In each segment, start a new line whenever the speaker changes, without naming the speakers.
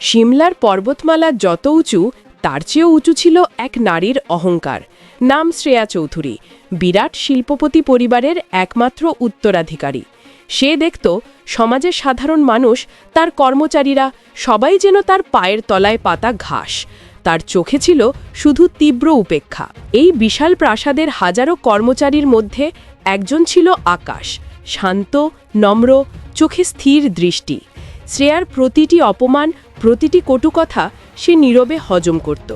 সিমলার পর্বতমালা যত উঁচু, তার চেয়েও উঁচু ছিল এক নারীর অহংকার। নাম শ্রেয়া চৌধুরী। বিরাট শিল্পপতি পরিবারের একমাত্র উত্তরাধিকারী। সে দেখত, সমাজের সাধারণ মানুষ, তার কর্মচারীরা সবাই যেন তার পায়ের তলায় পাতা ঘাস। তার চোখে ছিল শুধু তীব্র উপেক্ষা। এই বিশাল প্রাসাদের হাজারো কর্মচারীর মধ্যে একজন ছিল আকাশ, শান্ত, নম্র, চোখে স্থির দৃষ্টি। শ্রেয়ার প্রতিটি অপমান, প্রতিটি কটু কথা সে নীরবে হজম করত।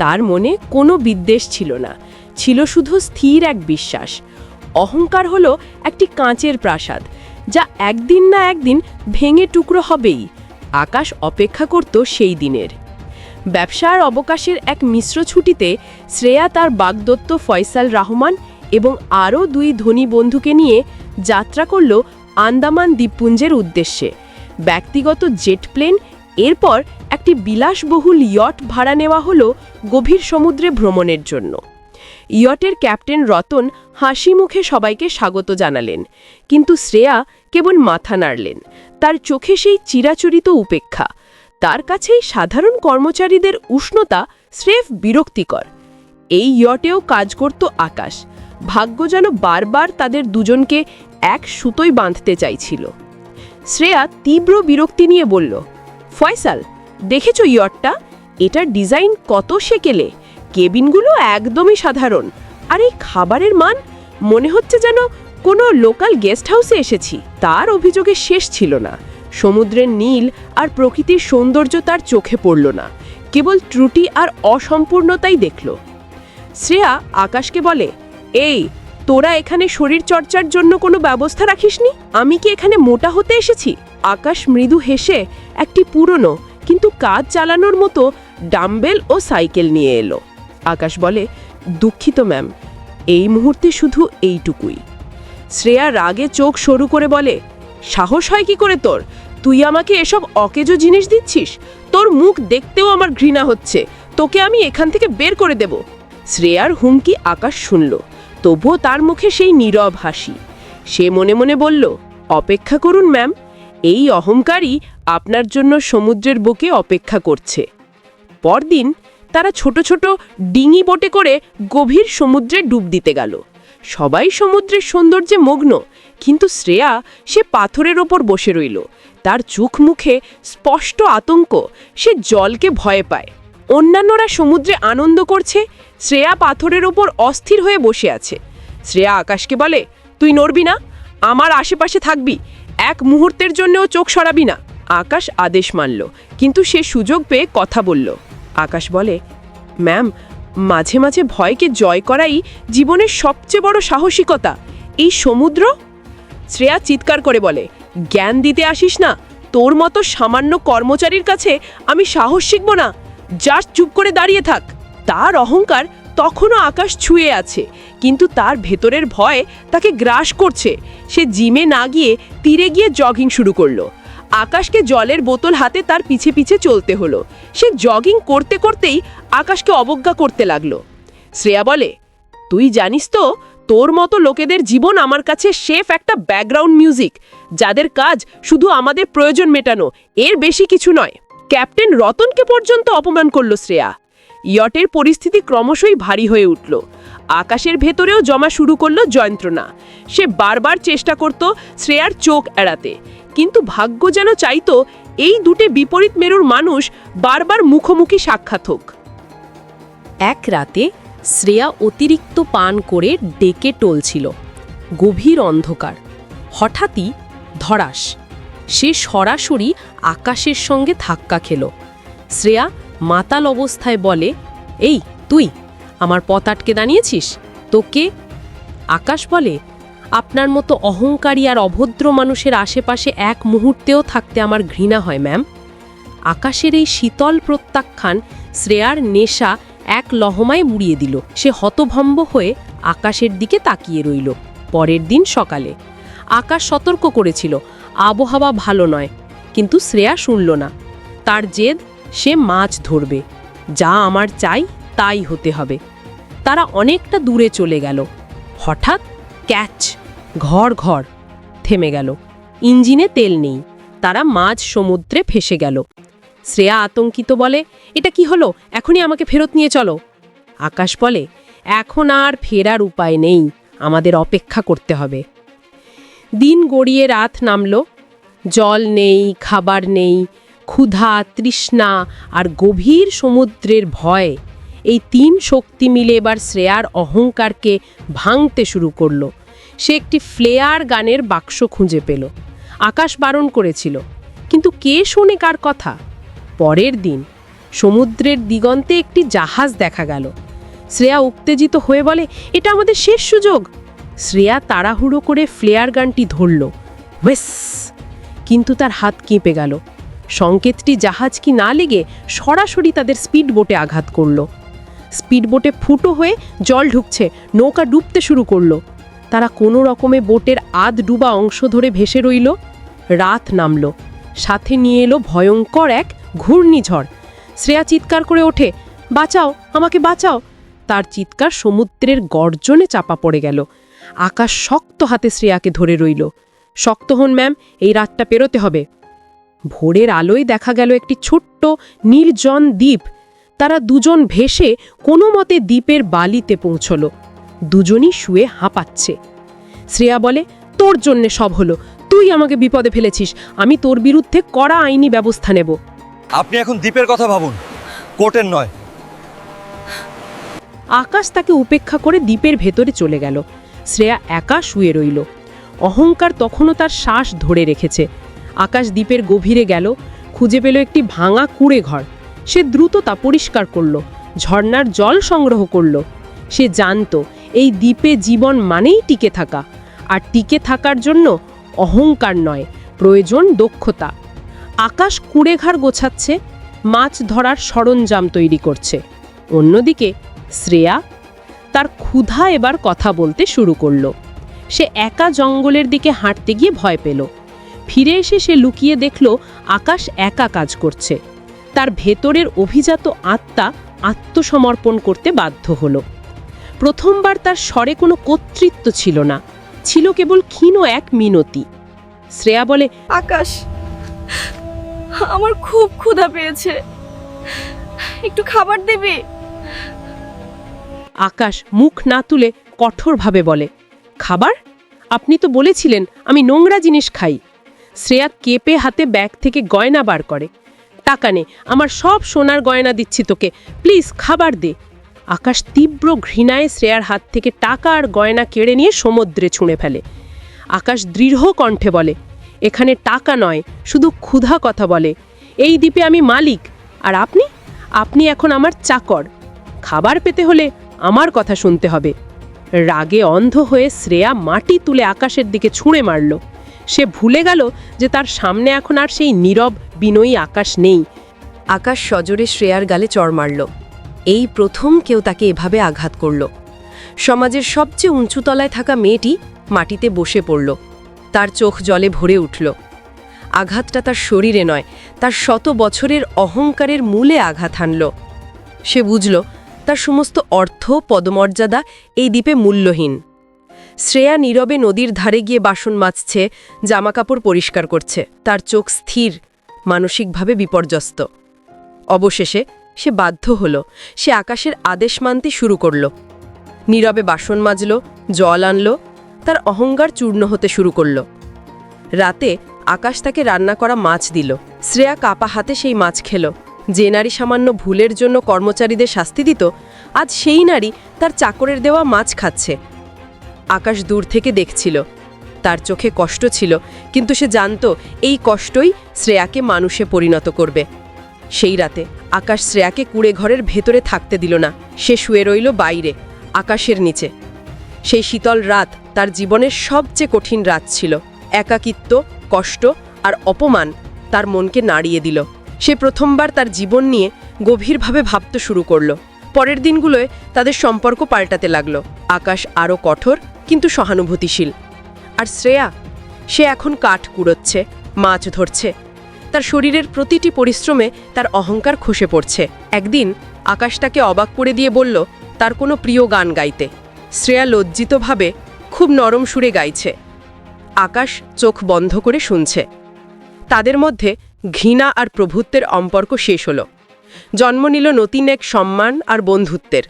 তার মনে কোনো বিদ্বেষ ছিল না, ছিল শুধু স্থির এক বিশ্বাস। অহংকার হলো একটি কাঁচের প্রাসাদ, যা একদিন না একদিন ভেঙে টুকরো হবেই, আকাশ অপেক্ষা করত সেই দিনের। ব্যবসার অবকাশের এক মিশ্র ছুটিতে শ্রেয়া তার বাগদত্ত ফয়সাল রহমান এবং আরও দুই ধনী বন্ধুকে নিয়ে যাত্রা করল আন্দামান দ্বীপপুঞ্জের উদ্দেশ্যে। ব্যক্তিগত জেট প্লেন, এরপর একটি বিলাসবহুল ইয়ট ভাড়া নেওয়া হলো গভীর সমুদ্রে ভ্রমণের জন্য। ইয়টের ক্যাপ্টেন রতন হাসি মুখে সবাইকে স্বাগত জানালেন, কিন্তু শ্রেয়া কেবল মাথা নাড়লেন। তার চোখে সেই চিরাচরিত উপেক্ষা, তার কাছেই সাধারণ কর্মচারীদের উষ্ণতা স্রেফ বিরক্তিকর। এই ইয়টেও কাজ করত আকাশ, ভাগ্য যেন বারবার তাদের দুজনকে এক সুতোয় বাঁধতে চাইছিল। শ্রেয়া তীব্র বিরক্তি নিয়ে বলল, ফয়সাল, দেখেছ ইয়টটা? এটার ডিজাইন কত সেকেলে। কেবিনগুলো একদমই সাধারণ। আর এই খাবারের মান, মনে হচ্ছে যেন কোনো লোকাল গেস্ট হাউসে এসেছি। তার অভিযোগে শেষ ছিল না। সমুদ্রের নীল আর প্রকৃতির সৌন্দর্য তার চোখে পড়ল না। কেবল ত্রুটি আর অসম্পূর্ণতাই দেখল। শ্রেয়া আকাশকে বলে, এই তোরা এখানে শরীর চর্চার জন্য কোনো ব্যবস্থা রাখিসনি? আমি কি এখানে মোটা হতে এসেছি? আকাশ মৃদু হেসে একটি পুরনো কিন্তু কাজ চালানোর মতো ডাম্বেল ও সাইকেল নিয়ে এলো। আকাশ বলে, দুঃখিত, ম্যাম। এই মুহূর্তে শুধু এইটুকুই। শ্রেয়া রাগে চোখ সরু করে বলে, সাহস হয় কি করে তোর? তুই আমাকে এসব অকেজো জিনিস দিচ্ছিস? তোর মুখ দেখতেও আমার ঘৃণা হচ্ছে। তোকে আমি এখান থেকে বের করে দেব। শ্রেয়ার হুমকি আকাশ শুনল। তবুও তার মুখে সেই নীরব হাসি। সে মনে মনে বলল, অপেক্ষা করুন, ম্যাম। এই অহংকারই আপনার জন্য সমুদ্রের বুকে অপেক্ষা করছে। পরদিন তারা ছোট ছোট ডিঙি বোটে করে গভীর সমুদ্রে ডুব দিতে গেল। সবাই সমুদ্রের সৌন্দর্যে মগ্ন, কিন্তু শ্রেয়া সে পাথরের ওপর বসে রইল। তার চোখ মুখে স্পষ্ট আতঙ্ক, সে জলকে ভয় পায়। অন্যান্যরা সমুদ্রে আনন্দ করছে, শ্রেয়া পাথরের ওপর অস্থির হয়ে বসে আছে। শ্রেয়া আকাশকে বলে, তুই নড়বি না, আমার আশেপাশে থাকবি, এক মুহূর্তের জন্যও চোখ সরাবি না। আকাশ আদেশ মানল, কিন্তু সে সুযোগ পেয়ে কথা বলল। আকাশ বলে, ম্যাম, মাঝে মাঝে ভয়কে জয় করাই জীবনের সবচেয়ে বড় সাহসিকতা। এই সমুদ্র? শ্রেয়া চিৎকার করে বলে, জ্ঞান দিতে আসিস না, তোর মতো সামান্য কর্মচারীর কাছে আমি সাহস শিখব না। জাস্ট চুপ করে দাঁড়িয়ে থাক। তার অহংকার তখনও আকাশ ছুঁয়ে আছে, কিন্তু তার ভেতরের ভয় তাকে গ্রাস করছে। সে জিমে না গিয়ে তীরে গিয়ে জগিং শুরু করল। আকাশকে জলের বোতল হাতে তার পিছে পিছে চলতে হলো। সে জগিং করতে করতেই আকাশকে অবজ্ঞা করতে লাগল। শ্রেয়া বলে, তুই জানিস তো, তোর মতো লোকেদের জীবন আমার কাছে শেফ একটা ব্যাকগ্রাউন্ড মিউজিক, যাদের কাজ শুধু আমাদের প্রয়োজন মেটানো, এর বেশি কিছু নয়। ক্যাপ্টেন রতনকে পর্যন্ত অপমান করল শ্রেয়া। ইয়টের পরিস্থিতি ক্রমশই ভারী হয়ে উঠল। আকাশের ভেতরেও জমা শুরু করল যন্ত্রণা। সে বারবার চেষ্টা করত শ্রেয়ার চোখ এড়াতে। কিন্তু ভাগ্য যেন চাইতো এই দুটে বিপরীত মেরুর মানুষ বারবার মুখোমুখি সাক্ষাৎ হোক। এক রাতে শ্রেয়া অতিরিক্ত পান করে ডেকে টলছিল। গভীর অন্ধকার। হঠাৎই ধরাস। সে সরাসরি আকাশের সঙ্গে ধাক্কা খেল। শ্রেয়া মাতাল অবস্থায় বলে, এই, তুই, আমার পথ আটকে দাঁড়িয়েছিস? তোকে? আকাশ বলে, আপনার মতো অহংকারী আর অভদ্র মানুষের আশেপাশে এক মুহূর্তেও থাকতে আমার ঘৃণা হয়, ম্যাম। আকাশের এই শীতল প্রত্যাখ্যান শ্রেয়ার নেশা এক লহমায় মুড়িয়ে দিল। সে হতভম্ব হয়ে আকাশের দিকে তাকিয়ে রইল। পরের দিন সকালে আকাশ সতর্ক করেছিল আবহাওয়া ভালো নয়, কিন্তু শ্রেয়া শুনল না। তার জেদ, সে মাছ ধরবে। যা আমার চাই, তাই হতে হবে। তারা অনেকটা দূরে চলে গেল। হঠাৎ ক্যাচ, ঘর ঘর থেমে গেল। ইঞ্জিনে তেল নেই। তারা মাঝ সমুদ্রে ফেসে গেল। শ্রেয়া আতঙ্কিত বলে, এটা কি হলো? এখনই আমাকে ফেরত নিয়ে চলো। আকাশ বলে, এখন আর ফেরার উপায় নেই। আমাদের অপেক্ষা করতে হবে। দিন গড়িয়ে রাত নামল। জল নেই, খাবার নেই, ক্ষুধা, তৃষ্ণা আর গভীর সমুদ্রের ভয়। এই তিন শক্তি মিলে এবার শ্রেয়ার অহংকারকে ভাঙতে শুরু করল। সে একটি ফ্লেয়ার গানের বাক্স খুঁজে পেল। আকাশ বারণ করেছিল, কিন্তু কে শোনে কার কথা? পরের দিন সমুদ্রের দিগন্তে একটি জাহাজ দেখা গেল। শ্রেয়া উত্তেজিত হয়ে বলে, এটা আমাদের শেষ সুযোগ। শ্রেয়া তাড়াহুড়ো করে ফ্লেয়ার গানটি ধরল। ওয়েস কিন্তু তার হাত কেঁপে গেল। সংকেতটি জাহাজ কি না লেগে সরাসরি তাদের স্পিড বোটে আঘাত করল। স্পিড বোটে ফুটো হয়ে জল ঢুকছে, নৌকা ডুবতে শুরু করল। তারা কোনো রকমে বোটের আধ ডুবা অংশ ধরে ভেসে রইল। রাত নামল। সাথে নিয়ে এলো ভয়ঙ্কর এক ঘূর্ণিঝড়। শ্রেয়া চিৎকার করে ওঠে, বাঁচাও, আমাকে বাঁচাও! তার চিৎকার সমুদ্রের গর্জনে চাপা পড়ে গেল। আকাশ শক্ত হাতে শ্রেয়াকে ধরে রইল। শক্ত হন ম্যাম এই রাতটা পেরোতে হবে। ভোরের আলোয় দেখা গেল একটি ছোট্ট নির্জন দ্বীপ। তারা দুজন ভেসে কোনো মতে দ্বীপের বালিতে পৌঁছল। দুজনই শুয়ে হাঁপাচ্ছে। শ্রেয়া বলে তোর জন্যে সব হলো। তুই আমাকে বিপদে ফেলেছিস। আমি তোর বিরুদ্ধে কড়া আইনি ব্যবস্থা নেব।
আপনি এখন দ্বীপের কথা ভাবুন। কোর্টের নয়।
আকাশ তাকে উপেক্ষা করে দ্বীপের ভেতরে চলে গেল। শ্রেয়া একা শুয়ে রইল। অহংকার তখনও তার শ্বাস ধরে রেখেছে। আকাশ দ্বীপের গভীরে গেল, খুঁজে পেল একটি ভাঙা কুড়ে ঘর। সে দ্রুত তা পরিষ্কার করল, ঝর্ণার জল সংগ্রহ করল। সে জানত, এই দ্বীপে জীবন মানেই টিকে থাকা। আর টিকে থাকার জন্য অহংকার নয়, প্রয়োজন দক্ষতা। আকাশ কুড়েঘাড় গোছাচ্ছে, মাছ ধরার সরঞ্জাম তৈরি করছে। অন্যদিকে, শ্রেয়া তার ক্ষুধা এবার কথা বলতে শুরু করল। সে একা জঙ্গলের দিকে হাঁটতে গিয়ে ভয় পেল। ফিরে এসে সে লুকিয়ে দেখল, আকাশ একা কাজ করছে। তার ভেতরের অভিজাত আত্মা আত্মসমর্পণ করতে বাধ্য হলো। প্রথমবার তার স্বরে কোনো কর্তৃত্ব ছিল না, ছিল কেবল ক্ষীণ এক মিনতি। শ্রেয়া বলে,
আকাশ, আমার খুব ক্ষুধা পেয়েছে। একটু খাবার দেবে?
আকাশ মুখ না তুলে কঠোরভাবে বলে, খাবার? আপনি তো বলেছিলেন আমি নোংরা জিনিস খাই। শ্রেয়া কেঁপে হাতে ব্যাগ থেকে গয়না বার করে, টাকা নে, আমার সব সোনার গয়না দিচ্ছি তোকে, প্লিজ খাবার দে। আকাশ তীব্র ঘৃণায় শ্রেয়ার হাত থেকে টাকা আর গয়না কেড়ে নিয়ে সমুদ্রে ছুঁড়ে ফেলে। আকাশ দৃঢ় কণ্ঠে বলে, এখানে টাকা নয়, শুধু ক্ষুধা কথা বলে। এই দ্বীপে আমি মালিক, আর আপনি? আপনি এখন আমার চাকর। খাবার পেতে হলে আমার কথা শুনতে হবে। রাগে অন্ধ হয়ে শ্রেয়া মাটি তুলে আকাশের দিকে ছুঁড়ে মারল। সে ভুলে গেল যে তার সামনে এখন আর সেই নীরব, বিনয়ী আকাশ নেই।
আকাশ সজোরে শ্রেয়ার গালে চড় মারল। এই প্রথম কেউ তাকে এভাবে আঘাত করল। সমাজের সবচেয়ে উঁচু তলায় থাকা মেয়েটি মাটিতে বসে পড়ল। তার চোখ জলে ভরে উঠল। আঘাতটা তার শরীরে নয়, তার শত বছরের অহংকারের মূলে আঘাত হানল। সে বুঝল তার সমস্ত অর্থ, পদমর্যাদা এই দ্বীপে মূল্যহীন। শ্রেয়া নীরবে নদীর ধারে গিয়ে বাসন মাজছে, জামাকাপড় পরিষ্কার করছে। তার চোখ স্থির, মানসিকভাবে বিপর্যস্ত। অবশেষে সে বাধ্য হল, সে আকাশের আদেশ মানতে শুরু করল। নীরবে বাসন মাজল, জল আনল, তার অহংকার চূর্ণ হতে শুরু করল। রাতে আকাশ তাকে রান্না করা মাছ দিল। শ্রেয়া কাপা হাতে সেই মাছ খেল। যে নারী সামান্য ভুলের জন্য কর্মচারীদের শাস্তি দিত, আজ সেই নারী তার চাকরের দেওয়া মাছ খাচ্ছে। আকাশ দূর থেকে দেখছিল। তার চোখে কষ্ট ছিল, কিন্তু সে জানত এই কষ্টই শ্রেয়াকে মানুষে পরিণত করবে। সেই রাতে আকাশ শ্রেয়াকে কুড়ে ঘরের ভেতরে থাকতে দিল না। সে শুয়ে রইল বাইরে, আকাশের নিচে। সেই শীতল রাত তার জীবনের সবচেয়ে কঠিন রাত ছিল। একাকিত্ব, কষ্ট আর অপমান তার মনকে নাড়িয়ে দিল। সে প্রথমবার তার জীবন নিয়ে গভীরভাবে ভাবতে শুরু করল। পরের দিনগুলোয় তাদের সম্পর্ক পাল্টাতে লাগল। আকাশ আরও কঠোর, কিন্তু সহানুভূতিশীল। আর শ্রেয়া, সে এখন কাঠ কুড়োচ্ছে, মাছ ধরছে। তার শরীরের প্রতিটি পরিশ্রমে তার অহংকার খসে পড়ছে। একদিন আকাশ তাকে অবাক করে দিয়ে বলল, তার কোনো প্রিয় গান গাইতে। শ্রেয়া লজ্জিতভাবে খুব নরম সুরে গাইছে। আকাশ চোখ বন্ধ করে শুনছে। তাদের মধ্যে
ঘৃণা আর প্রভুত্বের সম্পর্ক শেষ হল। জন্ম নিল নতুন এক সম্মান আর বন্ধুত্বের।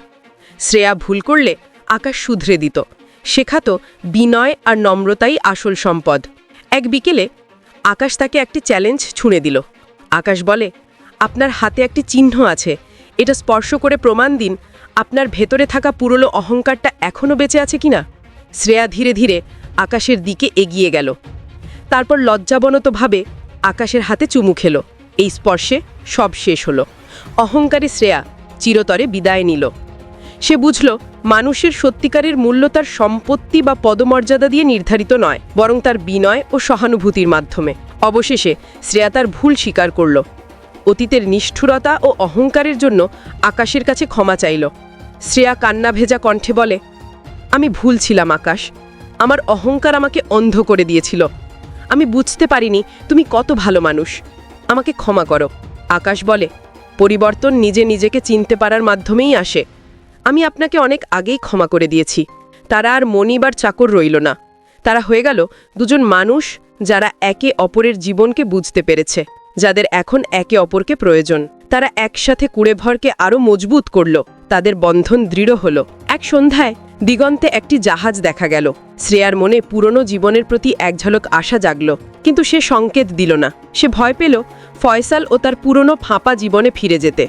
শ্রেয়া ভুল করলে আকাশ শুধরে দিত। শেখাতো বিনয় আর নম্রতাই আসল সম্পদ। এক বিকেলে আকাশ তাকে একটি চ্যালেঞ্জ ছুঁড়ে দিল। আকাশ বলে, আপনার হাতে একটি চিহ্ন আছে। এটা স্পর্শ করে প্রমাণ দিন, আপনার ভেতরে থাকা পুরনো অহংকারটা এখনও বেঁচে আছে কিনা? শ্রেয়া ধীরে ধীরে আকাশের দিকে এগিয়ে গেল। তারপর লজ্জাবনতভাবে আকাশের হাতে চুমু খেল। এই স্পর্শে সব শেষ হলো। অহংকারী শ্রেয়া চিরতরে বিদায় নিল। সে বুঝল, মানুষের সত্যিকারের মূল্য তার সম্পত্তি বা পদমর্যাদা দিয়ে নির্ধারিত নয়, বরং তার বিনয় ও সহানুভূতির মাধ্যমে। অবশেষে শ্রেয়া তার ভুল স্বীকার করল। অতীতের নিষ্ঠুরতা ও অহংকারের জন্য আকাশের কাছে ক্ষমা চাইল। শ্রেয়া কান্না ভেজা কণ্ঠে বলে, আমি ভুল ছিলাম, আকাশ। আমার অহংকার আমাকে অন্ধ করে দিয়েছিল। আমি বুঝতে পারিনি তুমি কত ভালো মানুষ। আমাকে ক্ষমা করো। আকাশ বলে, পরিবর্তন নিজে নিজেকে চিনতে পারার মাধ্যমেই আসে। আমি আপনাকে অনেক আগেই ক্ষমা করে দিয়েছি। তারা আর মনিবার চাকর রইল না। তারা হয়ে গেল দুজন মানুষ যারা একে অপরের জীবনকে বুঝতে পেরেছে, যাদের এখন একে অপরকে প্রয়োজন। তারা একসাথে কুড়েভরকে আরও মজবুত করল। তাদের বন্ধন দৃঢ় হল। এক সন্ধ্যায় দিগন্তে একটি জাহাজ দেখা গেল। শ্রেয়ার মনে পুরনো জীবনের প্রতি এক ঝলক আশা জাগল, কিন্তু সে সংকেত দিল না। সে ভয় পেল ফয়সাল ও তার পুরনো ফাঁপা জীবনে ফিরে যেতে।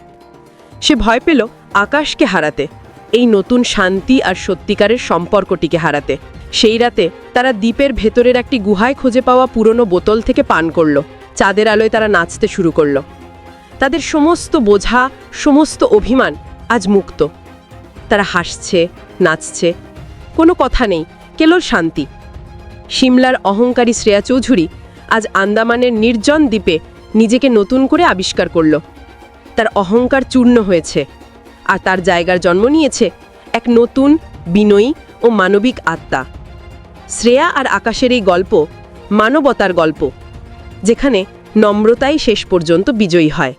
সে ভয় পেল আকাশকে হারাতে, এই নতুন শান্তি আর সত্যিকারের সম্পর্কটিকে হারাতে। সেই রাতে তারা দ্বীপের ভেতরের একটি গুহায় খুঁজে পাওয়া পুরনো বোতল থেকে পান করল। চাঁদের আলোয় তারা নাচতে শুরু করল। তাদের সমস্ত বোঝা, সমস্ত অভিমান আজ মুক্ত। তারা হাসছে, নাচছে। কোনো কথা নেই কেবল শান্তি। সিমলার অহংকারী শ্রেয়া চৌধুরী আজ আন্দামানের নির্জন দ্বীপে নিজেকে নতুন করে আবিষ্কার করল। তার অহংকার চূর্ণ হয়েছে আর তার জায়গার জন্ম নিয়েছে এক নতুন, বিনয়ী ও মানবিক আত্মা। শ্রেয়া আর আকাশের এই গল্প মানবতার গল্প, যেখানে নম্রতাই শেষ পর্যন্ত বিজয়ী হয়।